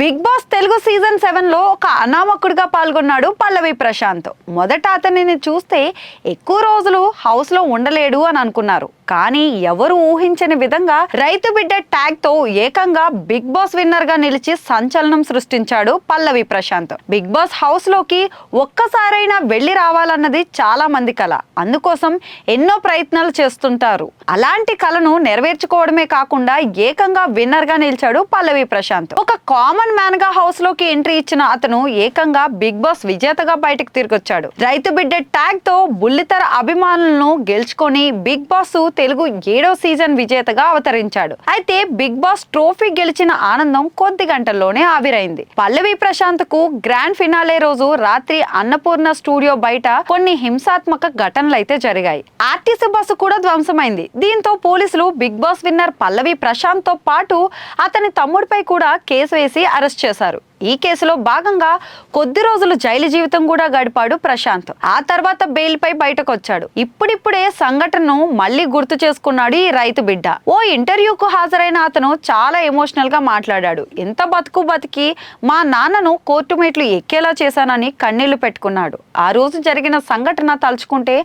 Big boss Telugu season సెవెన్లో ఒక అనామకుడిగా పాల్గొన్నాడు పల్లవి ప్రశాంత్. మొదట అతనిని చూస్తే ఎక్కువ రోజులు హౌస్లో ఉండలేడు అని అనుకున్నారు. కానీ ఎవరు ఊహించని విధంగా రైతు బిడ్డ ట్యాగ్తో ఏకంగా బిగ్ బాస్ విన్నర్గా నిలిచి సంచలనం సృష్టించాడు పల్లవి ప్రశాంత్. బిగ్ బాస్ హౌస్లోకి ఒక్కసారైనా వెళ్ళి రావాలన్నది చాలా మంది కళ అందుకోసం ఎన్నో ప్రయత్నాలు చేస్తుంటారు. అలాంటి కళను నెరవేర్చుకోవడమే కాకుండా ఏకంగా విన్నర్గా నిలిచాడు పల్లవి ప్రశాంత్. ఒక కామన్ మ్యాన్గా హౌస్లోకి ఎంట్రీ ఇచ్చిన అతను ఏకంగా బిగ్ బాస్ విజేతగా బయటకు తిరిగొచ్చాడు. రైతు బిడ్డ ట్యాగ్తో బుల్లితెర అభిమానులను గెలుచుకొని బిగ్ బాస్ తెలుగు ఏడో సీజన్ విజేతగా అవతరించాడు. అయితే బిగ్ బాస్ ట్రోఫీ గెలిచిన ఆనందం కొద్ది గంటల్లోనే ఆవిరైంది. పల్లవి ప్రశాంత్కు గ్రాండ్ ఫినాలే రోజు రాత్రి అన్నపూర్ణ స్టూడియో బయట కొన్ని హింసాత్మక ఘటనలు అయితే జరిగాయి. ఆర్టీసీ బస్సు కూడా ధ్వంసమైంది. దీంతో పోలీసులు బిగ్ బాస్ విన్నర్ పల్లవి ప్రశాంత్తో పాటు అతని తమ్ముడిపై కూడా కేసు వేసి అరెస్ట్ చేశారు. ఈ కేసులో భాగంగా కొద్ది రోజులు జైలు జీవితం కూడా గడిపాడు ప్రశాంత్. ఆ తర్వాత బెయిల్ పై బయటకు వచ్చాడు ఇప్పుడిప్పుడే సంఘటనను మళ్ళీ గుర్తు చేసుకున్నాడు ఈ రైతు బిడ్డ. ఓ ఇంటర్వ్యూకు హాజరైన అతను చాలా ఎమోషనల్గా మాట్లాడాడు. ఎంత బతుకు బతికి మా నాన్నను కోర్టు మెట్లు ఎక్కేలా చేశానని కన్నీళ్ళు పెట్టుకున్నాడు. ఆ రోజు జరిగిన సంఘటన తలుచుకుంటే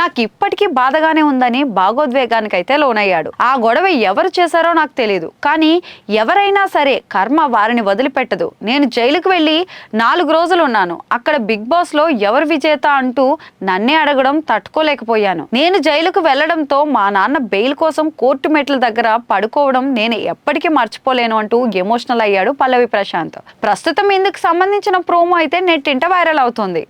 నాకు ఇప్పటికీ బాధగానే ఉందని భాగోద్వేగానికైతే లోనయ్యాడు. ఆ గొడవ ఎవరు చేశారో నాకు తెలియదు కానీ ఎవరైనా సరే కర్మ వారిని వదిలిపెట్టదు. నేను నేను జైలుకు వెళ్ళి నాలుగు రోజులు ఉన్నాను. అక్కడ బిగ్ బాస్లో ఎవరు విజేత అంటూ నన్నే అడగడం తట్టుకోలేకపోయాను. నేను జైలుకు వెళ్ళడంతో మా నాన్న బెయిల్ కోసం కోర్టు మెట్ల దగ్గర పడుకోవడం నేను ఎప్పటికీ మర్చిపోలేను అంటూ ఎమోషనల్ అయ్యాడు పల్లవి ప్రశాంత్. ప్రస్తుతం ఇందుకు సంబంధించిన ప్రోమో అయితే నెట్టింట వైరల్ అవుతుంది.